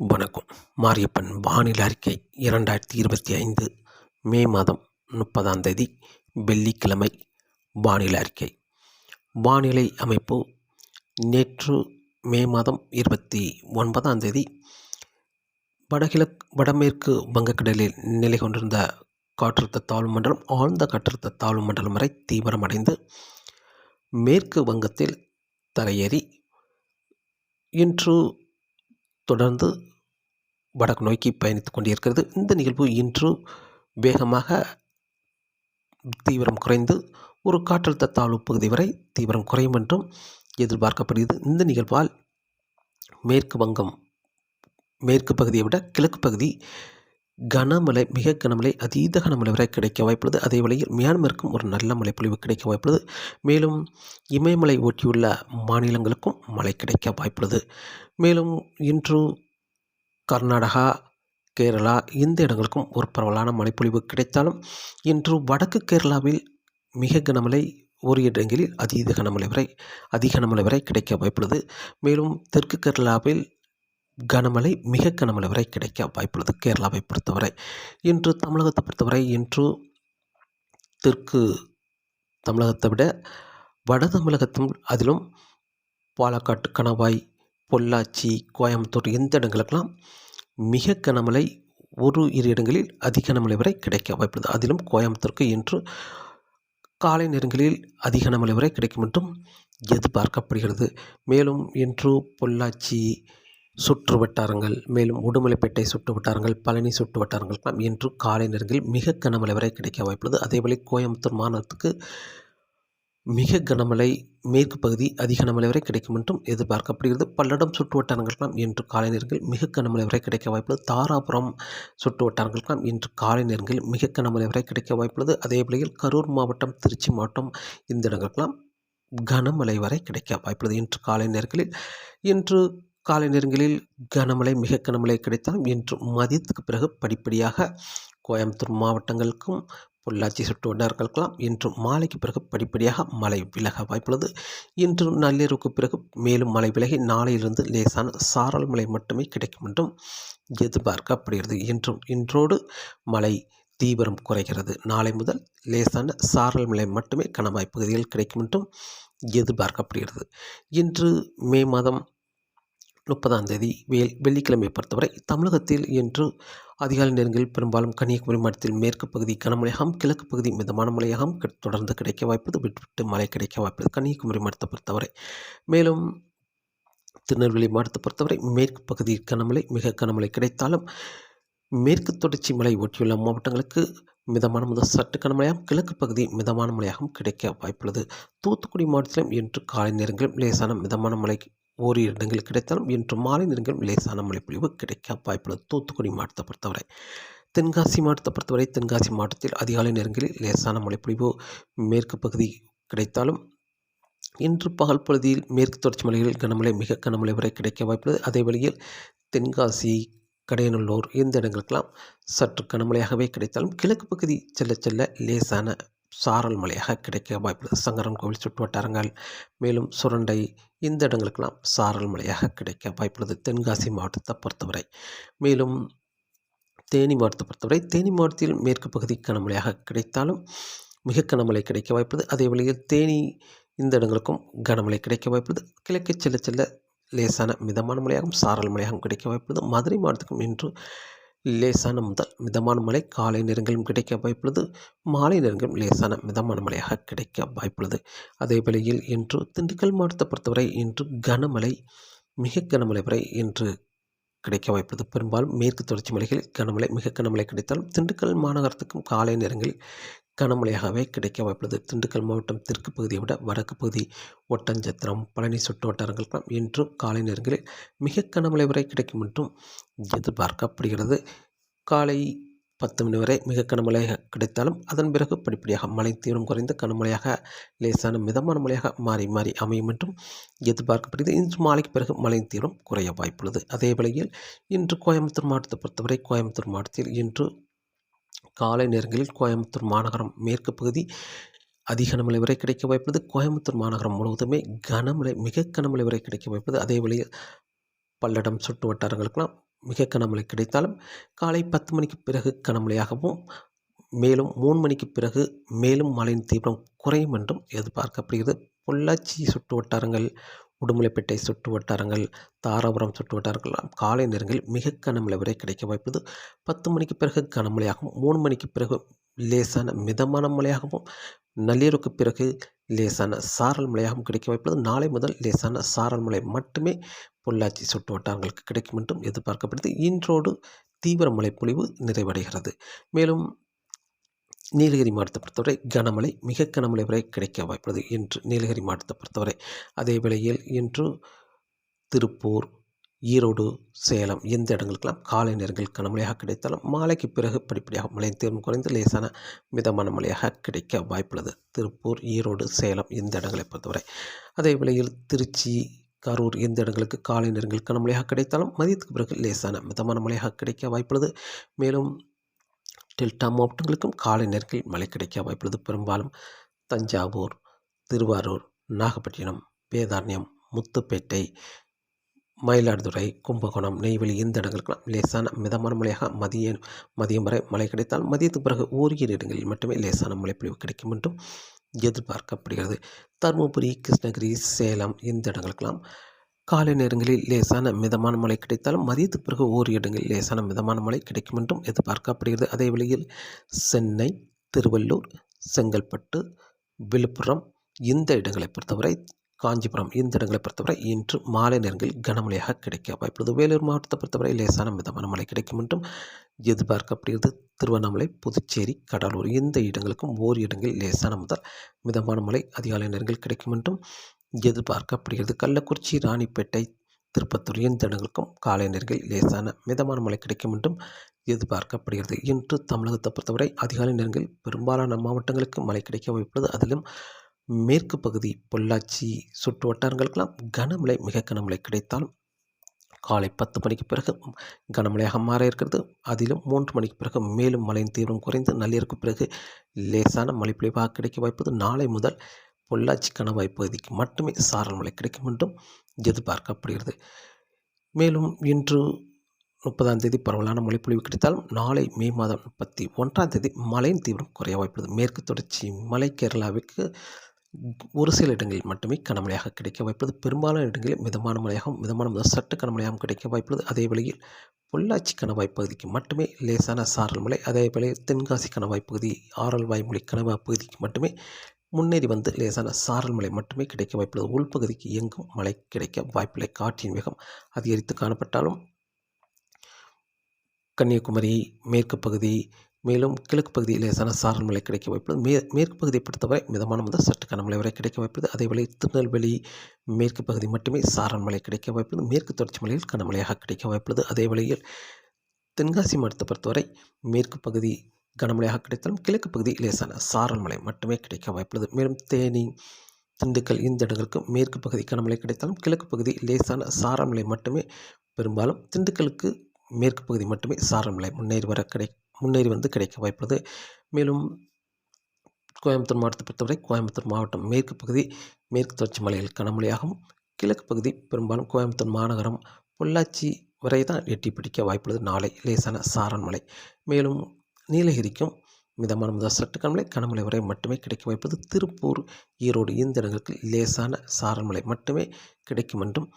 வணக்கம். மாரியப்பன் வானிலை அறிக்கை இரண்டாயிரத்தி இருபத்தி ஐந்து மே மாதம் முப்பதாம் தேதி வெள்ளிக்கிழமை. வானிலை அறிக்கை. வானிலை அமைப்பு நேற்று மே மாதம் இருபத்தி ஒன்பதாம் தேதி வடகிழக்கு வடமேற்கு வங்கக்கடலில் நிலை கொண்டிருந்த காற்றழுத்த தாழ்வு மண்டலம் ஆழ்ந்த காற்றழுத்த தாழ்வு மண்டலம் வரை தீவிரமடைந்து மேற்கு வங்கத்தில் தரையேறி இன்று தொடர்ந்து வடக்கு நோக்கி பயணித்துக் கொண்டிருக்கிறது. இந்த நிகழ்வு இன்று வேகமாக தீவிரம் குறைந்து ஒரு காற்றழுத்த தாழ்வு பகுதி வரை தீவிரம் குறையும் என்றும் எதிர்பார்க்கப்படுகிறது. இந்த நிகழ்வால் மேற்கு வங்கம் மேற்கு பகுதியை விட கிழக்கு பகுதி கனமழை மிக கனமழை அதீத கனமழை வரை கிடைக்க வாய்ப்புள்ளது. அதே வேளையில் மியான்மருக்கும் ஒரு நல்ல மழை பொழிவு கிடைக்க வாய்ப்புள்ளது. மேலும் இமயமலை ஒட்டியுள்ள மாநிலங்களுக்கும் மழை கிடைக்க வாய்ப்புள்ளது. மேலும் இன்று கர்நாடகா கேரளா இந்த இடங்களுக்கும் ஒரு பரவலான மழைப்பொழிவு கிடைத்தாலும் இன்று வடக்கு கேரளாவில் மிக கனமழை ஒரு இடங்களில் அதீத கனமழை வரை அதிக கனமழை வரை கிடைக்க வாய்ப்புள்ளது. மேலும் தெற்கு கேரளாவில் கனமழை மிக கனமழை வரை கிடைக்க வாய்ப்புள்ளது. கேரளாவை பொறுத்தவரை. இன்று தமிழகத்தை பொறுத்தவரை இன்று தெற்கு தமிழகத்தை விட வட தமிழகத்தும் அதிலும் பாலக்காட்டு கணவாய் பொள்ளாச்சி கோயம்புத்தூர் இந்த இடங்களுக்கெல்லாம் மிக கனமழை ஒரு இரு இடங்களில் அதிக கனமழை வரை கிடைக்க வாய்ப்புள்ளது. அதிலும் கோயம்புத்தூருக்கு இன்று காலை நேரங்களில் அதிக கனமழை வரை கிடைக்கும் என்றும் எதிர்பார்க்கப்படுகிறது. மேலும் இன்று பொள்ளாச்சி சுற்று வட்டாரங்கள் மேலும் உடுமலைப்பேட்டை சுற்று வட்டாரங்கள் பழனி சுற்று வட்டாரங்களுக்கெல்லாம் இன்று காலை நேரங்களில் மிக கனமழை வரை கிடைக்க வாய்ப்புள்ளது. அதேபோல கோயம்புத்தூர் மாநிலத்துக்கு மிக கனமழை மேற்கு பகுதி அதிக கனமழை வரை கிடைக்கும் என்றும் எதிர்பார்க்கப்படுகிறது. பல்லடம் சுற்று வட்டாரங்களுக்கெல்லாம் இன்று காலை நேரங்களில் மிக கனமழை வரை கிடைக்க வாய்ப்புள்ளது. தாராபுரம் சுற்று வட்டாரங்களுக்கெல்லாம் இன்று காலை நேரங்களில் மிக கனமழை வரை கிடைக்க வாய்ப்புள்ளது. அதே கரூர் மாவட்டம் திருச்சி மாவட்டம் இந்த இடங்களுக்கெல்லாம் கனமழை வரை கிடைக்க வாய்ப்புள்ளது. இன்று காலை நேரங்களில் இன்று காலை நேரங்களில் கனமழை மிக கனமழை கிடைத்தாலும் இன்று மதியத்துக்கு பிறகு படிப்படியாக கோயம்புத்தூர் மாவட்டங்களுக்கும் பொள்ளாச்சி சுற்று வட்டாரங்களுக்கெல்லாம் இன்று மாலைக்கு பிறகு படிப்படியாக மழை விலக வாய்ப்புள்ளது. இன்று நள்ளிரவுக்கு பிறகு மேலும் மழை விலகி நாளையிலிருந்து லேசான சாரல் மழை மட்டுமே கிடைக்கும் என்றும் எதிர்பார்க்கப்படுகிறது. இன்றும் இன்றோடு மழை தீவிரம் குறைகிறது. நாளை முதல் லேசான சாரல் மழை மட்டுமே கணவாய் பகுதியில் கிடைக்கும் என்றும் எதிர்பார்க்கப்படுகிறது. இன்று மே மாதம் முப்பதாம் தேதி வேல் வெள்ளிக்கிழமை பொறுத்தவரை தமிழகத்தில் இன்று அதிகாலை நேரங்களில் பெரும்பாலும் கன்னியாகுமரி மாவட்டத்தில் மேற்கு பகுதி கனமழையாகவும் கிழக்கு பகுதி மிதமான மழையாகவும் தொடர்ந்து கிடைக்க வாய்ப்பது விட்டு மழை கிடைக்க வாய்ப்பது கன்னியாகுமரி மாவட்டத்தை பொறுத்தவரை. மேலும் திருநெல்வேலி மாவட்டத்தை பொறுத்தவரை மேற்கு பகுதி கனமழை மிக கனமழை கிடைத்தாலும் மேற்கு தொடர்ச்சி மலை ஒட்டியுள்ள மாவட்டங்களுக்கு மிதமான முதல் சற்று கனமழையாகவும் கிழக்கு பகுதி மிதமான மழையாகவும் கிடைக்க வாய்ப்புள்ளது. தூத்துக்குடி மாவட்டத்திலும் இன்று காலை நேரங்களில் லேசான மிதமான மழை ஓரிரு இடங்கள் கிடைத்தாலும் இன்று மாலை நேரங்களில் லேசான மழைப்பொழிவு கிடைக்க வாய்ப்புள்ளது. தூத்துக்குடி மாவட்டத்தை பொறுத்தவரை தென்காசி மாவட்டத்தை பொறுத்தவரை தென்காசி மாவட்டத்தில் அதிகாலை நேரங்களில் லேசான மழைப்பொழிவு மேற்கு பகுதி கிடைத்தாலும் இன்று பகல் பகுதியில் மேற்கு தொடர்ச்சி மலைகளில் கனமழை மிக கனமழை வரை கிடைக்க வாய்ப்புள்ளது. அதே வழியில் தென்காசி கடையநல்லூர் இந்த இடங்களுக்கெல்லாம் சற்று கனமழையாகவே கிடைத்தாலும் கிழக்கு பகுதி செல்ல செல்ல லேசான சாரல் மலையாக கிடைக்க வாய்ப்புள்ளது சங்கரன் கோவில் சுற்று வட்டாரங்கள் மேலும் சுரண்டை இந்த இடங்களுக்கெல்லாம் சாரல் மலையாக கிடைக்க வாய்ப்புள்ளது தென்காசி மாவட்டத்தை பொறுத்தவரை. மேலும் தேனி மாவட்டத்தை பொறுத்தவரை தேனி மாவட்டத்தில் மேற்கு பகுதி கனமழையாக கிடைத்தாலும் மிக கனமழை கிடைக்க வாய்ப்புள்ளது அதே வழியில் தேனி இந்த இடங்களுக்கும் கனமழை கிடைக்க வாய்ப்புள்ளது கிழக்கு செல்ல செல்ல லேசான மிதமான மழையாகவும் சாரல் மழையாகவும் கிடைக்க வாய்ப்புள்ளது மதுரை மாவட்டத்துக்கும் இன்று லேசான முதல் மிதமான மழை காலை நேரங்களிலும் கிடைக்க வாய்ப்புள்ளது. மாலை நேரங்களும் லேசான மிதமான மழையாக கிடைக்க வாய்ப்புள்ளது. அதே வேளையில் இன்று திண்டுக்கல் மாவட்டத்தை பொறுத்தவரை இன்று கனமழை மிக கனமழை வரை இன்று கிடைக்க வாய்ப்புள்ளது. பெரும்பாலும் மேற்கு தொடர்ச்சி மலைகளில் கனமழை மிக கனமழை கிடைத்தாலும் திண்டுக்கல் மாநகரத்துக்கும் காலை நேரங்களில் கனமழையாகவே கிடைக்க வாய்ப்புள்ளது. திண்டுக்கல் மாவட்டம் தெற்கு பகுதியை விட வடக்கு பகுதி ஒட்டஞ்சத்திரம் பழனி சுற்று வட்டாரங்களுக்கெல்லாம் இன்றும் காலை நேரங்களில் மிக கனமழை வரை கிடைக்கும் என்றும் எதிர்பார்க்கப்படுகிறது. காலை பத்து மணி வரை மிக கனமழையாக கிடைத்தாலும் அதன் பிறகு படிப்படியாக மழை தீவிரம் குறைந்து கனமழையாக லேசான மிதமான மழையாக மாறி மாறி அமையும் என்றும் எதிர்பார்க்கப்படுகிறது. இன்று மாலைக்கு பிறகு மழை தீவிரம் குறைய வாய்ப்புள்ளது. அதே வேளையில் இன்று கோயம்புத்தூர் மாவட்டத்தை பொறுத்தவரை கோயம்புத்தூர் மாவட்டத்தில் இன்று காலை நேரங்களில் கோயம்புத்தூர் மாநகரம் மேற்கு பகுதி அதிக கனமழை வரை கிடைக்க வாய்ப்புள்ளது. கோயம்புத்தூர் மாநகரம் முழுவதுமே கனமழை மிக கனமழை வரை கிடைக்க வாய்ப்பது அதே வழியில் பல்லடம் சுற்று வட்டாரங்களுக்கெல்லாம் மிக கனமழை கிடைத்தாலும் காலை பத்து மணிக்கு பிறகு கனமழையாகவும் மேலும் மூணு மணிக்கு பிறகு மேலும் மழையின் தீவிரம் குறையும் என்றும் எதிர்பார்க்கப்படுகிறது. பொள்ளாச்சி சுற்று வட்டாரங்கள் உடுமலைப்பேட்டை சுற்று வட்டாரங்கள் தாராபுரம் சுற்று வட்டாரங்கள் காலை நேரங்களில் மிக கனமழை வரை கிடைக்க வாய்ப்பது பத்து மணிக்கு பிறகு கனமழையாகவும் மூணு மணிக்கு பிறகு லேசான மிதமான மழையாகவும் நள்ளிரவுக்கு பிறகு லேசான சாரல் மழையாகவும் கிடைக்க வாய்ப்புள்ளது நாளை முதல் லேசான சாரல் மழை மட்டுமே பொள்ளாச்சி சுற்று வட்டாரங்களுக்கு கிடைக்கும் என்றும் எதிர்பார்க்கப்படுது. இன்றோடு தீவிர மழை பொழிவு நிறைவடைகிறது. மேலும் நீலகிரி மாவட்டத்தை பொறுத்தவரை கனமழை மிக கனமழை வரை கிடைக்க வாய்ப்புள்ளது இன்று நீலகிரி மாவட்டத்தை பொறுத்தவரை. அதே வேளையில் இன்று திருப்பூர் ஈரோடு சேலம் இந்த இடங்களுக்கெல்லாம் காலை நேரங்கள் கனமழையாக கிடைத்தாலும் மாலைக்கு பிறகு படிப்படியாக மழையின் தீவிரம் குறைந்து லேசான மிதமான மழையாக கிடைக்க வாய்ப்புள்ளது. திருப்பூர் ஈரோடு சேலம் இந்த இடங்களை பொறுத்தவரை. அதே வேளையில் திருச்சி கரூர் இந்த இடங்களுக்கு காலை நேரங்கள் கனமழையாக கிடைத்தாலும் மதியத்துக்கு பிறகு லேசான மிதமான மழையாக கிடைக்க வாய்ப்புள்ளது. மேலும் டெல்டா மாவட்டங்களுக்கும் காலை நேரத்தில் மழை கிடைக்க வாய்ப்புள்ளது. பெரும்பாலும் தஞ்சாவூர் திருவாரூர் நாகப்பட்டினம் வேதாரண்யம் முத்துப்பேட்டை மயிலாடுதுறை கும்பகோணம் நெய்வேலி இந்த இடங்களுக்கெல்லாம் லேசான மிதமான மழையாக மதிய மதியம் வரை மழை கிடைத்தால் மதியத்துக்கு பிறகு ஓரிரு இடங்களில் மட்டுமே லேசான மழைப்பொழிவு கிடைக்கும் என்றும் எதிர்பார்க்கப்படுகிறது. தருமபுரி கிருஷ்ணகிரி சேலம் இந்த இடங்களுக்கெல்லாம் காலை நேரங்களில் லேசான மிதமான மழை கிடைத்தாலும் மதியத்துக்கு பிறகு ஓரிரு இடங்களில் லேசான மிதமான மழை கிடைக்கும் என்றும் எதிர்பார்க்கப்படுகிறது. அதே வேளையில் சென்னை திருவள்ளூர் செங்கல்பட்டு விழுப்புரம் இந்த இடங்களை பொறுத்தவரை காஞ்சிபுரம் இந்த இடங்களை பொறுத்தவரை இன்று மாலை நேரங்களில் கனமழையாக கிடைக்க வாய்ப்புள்ளது. வேலூர் மாவட்டத்தை பொறுத்தவரை லேசான மிதமான மழை கிடைக்கும் என்றும் எதிர்பார்க்கப்படுகிறது. திருவண்ணாமலை புதுச்சேரி கடலூர் இந்த இடங்களுக்கும் ஓர் இடங்களில் லேசான முதல் மிதமான மழை அதிகாலை நேரங்கள் கிடைக்கும் என்றும் எதிர்பார்க்கப்படுகிறது. கள்ளக்குறிச்சி ராணிப்பேட்டை திருப்பத்தூர் இந்த இடங்களுக்கும் காலை நேரங்களில் லேசான மிதமான மழை கிடைக்கும் என்றும் எதிர்பார்க்கப்படுகிறது. இன்று தமிழகத்தை பொறுத்தவரை அதிகாலை நேரங்களில் பெரும்பாலான மாவட்டங்களுக்கு மழை கிடைக்க வாய்ப்புள்ளது. அதிலும் மேற்கு பகுதி பொள்ளாச்சி சுற்று வட்டாரங்களுக்கெல்லாம் கனமழை மிக கனமழை கிடைத்தாலும் காலை பத்து மணிக்கு பிறகு கனமழையாக மாற இருக்கிறது. அதிலும் மூன்று மணிக்கு பிறகு மேலும் மழையின் தீவிரம் குறைந்து நள்ளிரவுக்கு பிறகு லேசான மழை கிடைக்க வாய்ப்பது நாளை முதல் பொள்ளாச்சி கணவாய் பகுதிக்கு மட்டுமே சாரல் மழை கிடைக்கும் என்றும் எதிர்பார்க்கப்படுகிறது. மேலும் இன்று முப்பதாம் தேதி பரவலான மழைப்பொழிவு கிடைத்தாலும் நாளை மே மாதம் முப்பத்தி ஒன்றாம் தேதி மழையின் தீவிரம் குறைய வாய்ப்புள்ளது. மேற்கு தொடர்ச்சி மலை கேரளாவிற்கு ஒரு சில இடங்களில் மட்டுமே கனமழையாக கிடைக்க வாய்ப்புள்ளது. பெரும்பாலான இடங்களில் மிதமான மழையாகவும் மிதமான முதல் சட்ட கனமழையாகவும் கிடைக்க வாய்ப்புள்ளது. அதே வேளையில் பொள்ளாச்சி கணவாய் பகுதிக்கு மட்டுமே லேசான சாரல் மழை அதே வேளையில் தென்காசி கணவாய் பகுதி ஆரல் வாய்மொழி கணவாய் பகுதிக்கு மட்டுமே முன்னேறி வந்து லேசான சாரல் மழை மட்டுமே கிடைக்க வாய்ப்புள்ளது. உள்பகுதிக்கு எங்கும் மழை கிடைக்க வாய்ப்பில்லை. காற்றின் வேகம் அதிகரித்து காணப்பட்டாலும் கன்னியாகுமரி மேற்கு பகுதி மேலும் கிழக்கு பகுதியில் லேசான சாரல் மழை கிடைக்க வாய்ப்புள்ளது. மே மேற்கு பகுதியை பொறுத்தவரை மிதமான முதல் சற்று கனமழை வரை கிடைக்க வாய்ப்புள்ளது. அதேவேளை திருநெல்வேலி மேற்கு பகுதி மட்டுமே சாரல் மழை கிடைக்க வாய்ப்புள்ளது. மேற்கு தொடர்ச்சி மலையில் கனமழையாக கிடைக்க வாய்ப்புள்ளது. அதே வேளையில் தென்காசி மாவட்டத்தை பொறுத்தவரை மேற்கு பகுதி கனமழையாக கிடைத்தாலும் கிழக்கு பகுதி லேசான சாரல் மழை மட்டுமே கிடைக்க வாய்ப்புள்ளது. மேலும் தேனி திண்டுக்கல் இந்த இடங்களுக்கு மேற்கு பகுதி கனமழை கிடைத்தாலும் கிழக்கு பகுதி லேசான சாரல் மழை மட்டுமே. பெரும்பாலும் திண்டுக்கலுக்கு மேற்கு பகுதி மட்டுமே சாரல் மழை முன்னேறி வர கிடை முன்னேறி வந்து கிடைக்க வாய்ப்புள்ளது. மேலும் கோயம்புத்தூர் மாவட்டத்தை பொறுத்தவரை கோயம்புத்தூர் மாவட்டம் மேற்கு பகுதி மேற்கு தொடர்ச்சி மலையில் கனமழையாகவும் கிழக்கு பகுதி பெரும்பாலும் கோயம்புத்தூர் மாநகரம் பொள்ளாச்சி வரை தான் எட்டி பிடிக்க வாய்ப்புள்ளது. நாளை லேசான சாரன் மலை மேலும் நீலகிரிக்கும் மிதமான முதல் சட்டு கனமழை கனமழை வரை மட்டுமே கிடைக்க வாய்ப்பது திருப்பூர் ஈரோடு இந்த இடங்களுக்கு லேசான சாரல் மட்டுமே கிடைக்கும் என்றும்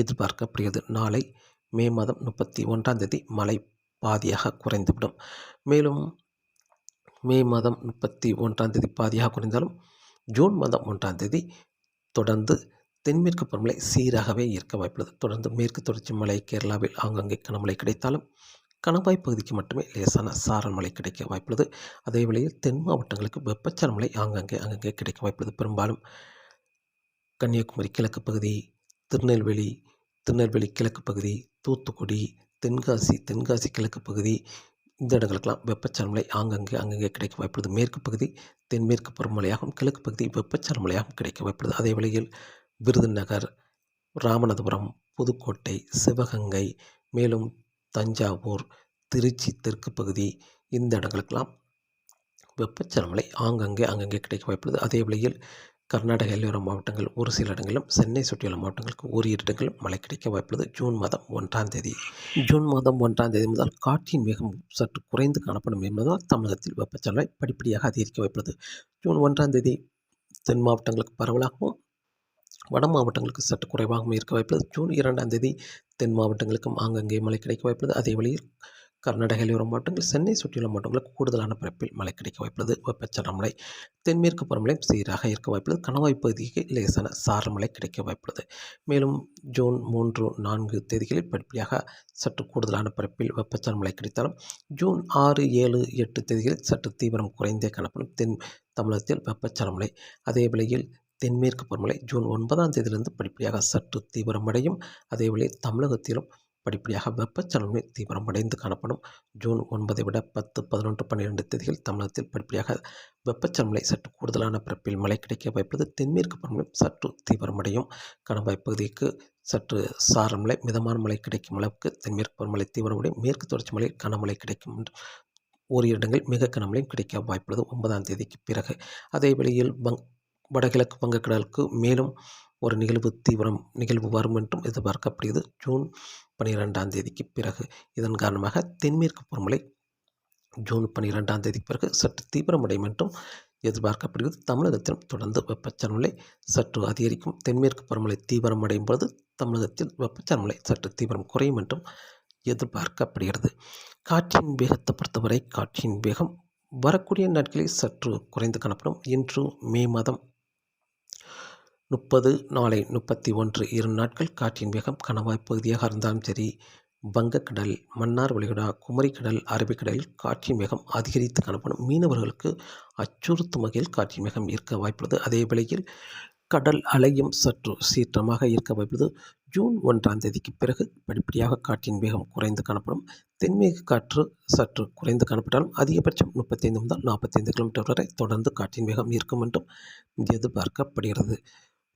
எதிர்பார்க்கப்படுகிறது. நாளை மே மாதம் முப்பத்தி ஒன்றாம் தேதி மழை பாதியாக குறைந்துவிடும். மேலும் மே மாதம் முப்பத்தி ஒன்றாம் தேதி பாதியாக குறைந்தாலும் ஜூன் மாதம் ஒன்றாம் தேதி தொடர்ந்து தென்மேற்கு பருவமழை சீராகவே இருக்க வாய்ப்புள்ளது. தொடர்ந்து மேற்கு தொடர்ச்சி மலை கேரளாவில் ஆங்காங்கே கனமழை கிடைத்தாலும் கணவாய் பகுதிக்கு மட்டுமே லேசான சாரல் மழை கிடைக்க வாய்ப்புள்ளது. அதே வேளையில் தென் மாவட்டங்களுக்கு வெப்பச்சல மழை ஆங்காங்கே அங்கங்கே கிடைக்க வாய்ப்புள்ளது. பெரும்பாலும் கன்னியாகுமரி கிழக்கு பகுதி திருநெல்வேலி திருநெல்வேலி கிழக்கு பகுதி தூத்துக்குடி தென்காசி தென்காசி கிழக்கு பகுதி இந்த இடங்களுக்கெல்லாம் வெப்பச்சலமலை ஆங்கங்கே அங்கங்கே கிடைக்க வாய்ப்புள்ளது. மேற்கு பகுதி தென்மேற்கு பருவமழையாகவும் கிழக்கு பகுதி வெப்பச்சலமலையாகவும் கிடைக்க வாய்ப்புள்ளது. அதே வேளையில் விருதுநகர் ராமநாதபுரம் புதுக்கோட்டை சிவகங்கை மேலும் தஞ்சாவூர் திருச்சி தெற்கு பகுதி இந்த இடங்களுக்கெல்லாம் வெப்பச்சலமலை ஆங்கங்கே அங்கங்கே கிடைக்க வாய்ப்புள்ளது. அதே வேளையில் கர்நாடக எல்லையோர மாவட்டங்கள் ஒரு சில இடங்களிலும் சென்னை சுற்றியுள்ள மாவட்டங்களுக்கு ஓரிரு இடங்களிலும் மழை கிடைக்க வாய்ப்புள்ளது. ஜூன் மாதம் ஒன்றாம் தேதி. ஜூன் மாதம் ஒன்றாம் தேதி முதல் காற்றின் வேகம் சற்று குறைந்து காணப்படும் என்பதால் தமிழகத்தில் வெப்பச்சலவை படிப்படியாக அதிகரிக்க வாய்ப்புள்ளது. ஜூன் ஒன்றாம் தேதி தென் மாவட்டங்களுக்கு பரவலாகவும் வட மாவட்டங்களுக்கு சற்று குறைவாகவும் இருக்க வாய்ப்புள்ளது. ஜூன் இரண்டாம் தேதி தென் மாவட்டங்களுக்கும் ஆங்கங்கே மழை கிடைக்க வாய்ப்புள்ளது. அதே வழியில் கர்நாடகாவில் எல்லையோர மாவட்டங்கள் சென்னை சுற்றியுள்ள மாவட்டங்களுக்கு கூடுதலான பரப்பில் மழை கிடைக்க வாய்ப்புள்ளது. வெப்பச்சலன மழை தென்மேற்கு பருவமழை சீராக இருக்க வாய்ப்புள்ளது. கணவாய் பகுதிக்கு லேசான சாரல் மழை கிடைக்க வாய்ப்புள்ளது. மேலும் ஜூன் மூன்று நான்கு தேதிகளில் படிப்படியாக சற்று கூடுதலான பரப்பில் வெப்பச்சலன மழை கிடைத்தாலும் ஜூன் ஆறு ஏழு எட்டு தேதிகளில் சற்று தீவிரம் குறைந்தே காணப்படும் தென் தமிழகத்தில் வெப்பச்சலன மழை. அதே வேளையில் தென்மேற்கு பருவமழை ஜூன் ஒன்பதாம் தேதியிலிருந்து படிப்படியாக சற்று தீவிரமடையும். அதே வேளையில் தமிழகத்திலும் படிப்படியாக வெப்பச்சலனை தீவிரமடைந்து காணப்படும். ஜூன் ஒன்பதை விட பத்து பதினொன்று பன்னிரெண்டு தேதிகள் தமிழகத்தில் படிப்படியாக வெப்பச்சலனை சற்று கூடுதலான பிறப்பில் மழை கிடைக்க வாய்ப்பது தென்மேற்கு பருவமழை சற்று தீவிரமடையும். கணவாய் பகுதிக்கு சற்று சார மழை மிதமான மழை கிடைக்கும் அளவுக்கு தென்மேற்கு பருவமழை தீவிரமடையும். மேற்கு தொடர்ச்சி மலையில் கனமழை கிடைக்கும். என்று ஓரிரு இடங்கள் மிக கனமழையும் கிடைக்க வாய்ப்புள்ளது. ஒன்பதாம் தேதிக்கு பிறகு. அதே வேளையில் வங் வடகிழக்கு வங்கக்கடலுக்கு மேலும் ஒரு நிகழ்வு தீவிரம் நிகழ்வு வரும் என்றும் எதிர்பார்க்கப்படுகிறது. ஜூன் பனிரெண்டாம் தேதிக்கு பிறகு இதன் காரணமாக தென்மேற்கு பருவமழை ஜூன் பன்னிரெண்டாம் தேதிக்கு பிறகு சற்று தீவிரமடையும் என்றும் எதிர்பார்க்கப்படுகிறது. தமிழகத்திலும் தொடர்ந்து வெப்பச்சலநிலை சற்று அதிகரிக்கும். தென்மேற்கு பருவமழை தீவிரமடையும் பொழுது தமிழகத்தில் வெப்பச்சலநிலை சற்று தீவிரம் குறையும் என்றும் எதிர்பார்க்கப்படுகிறது. காற்றின் வேகத்தை பொறுத்தவரை காற்றின் வேகம் வரக்கூடிய நாட்களில் சற்று குறைந்து காணப்படும். இன்று மே மாதம் முப்பது நாளை முப்பத்தி ஒன்று இரு நாட்கள் காற்றின் வேகம் கணவாய் பகுதியாக இருந்தாலும் சரி வங்கக்கடல் மன்னார் வளைகுடா குமரிக்கடல் அரபிக்கடலில் காற்றின் வேகம் அதிகரித்து காணப்படும். மீனவர்களுக்கு அச்சுறுத்தும் வகையில் காற்றின் வேகம் இருக்க வாய்ப்புள்ளது. அதே வேளையில் கடல் அலையும் சற்று சீற்றமாக இருக்க வாய்ப்புள்ளது. ஜூன் ஒன்றாம் தேதிக்கு பிறகு படிப்படியாக காற்றின் வேகம் குறைந்து காணப்படும். தென்மேற்கு காற்று சற்று குறைந்து காணப்பட்டாலும் அதிகபட்சம் முப்பத்தைந்து முதல் நாற்பத்தைந்து கிலோமீட்டர் வரை தொடர்ந்து காற்றின் வேகம் இருக்கும் என்றும் எதிர்பார்க்கப்படுகிறது.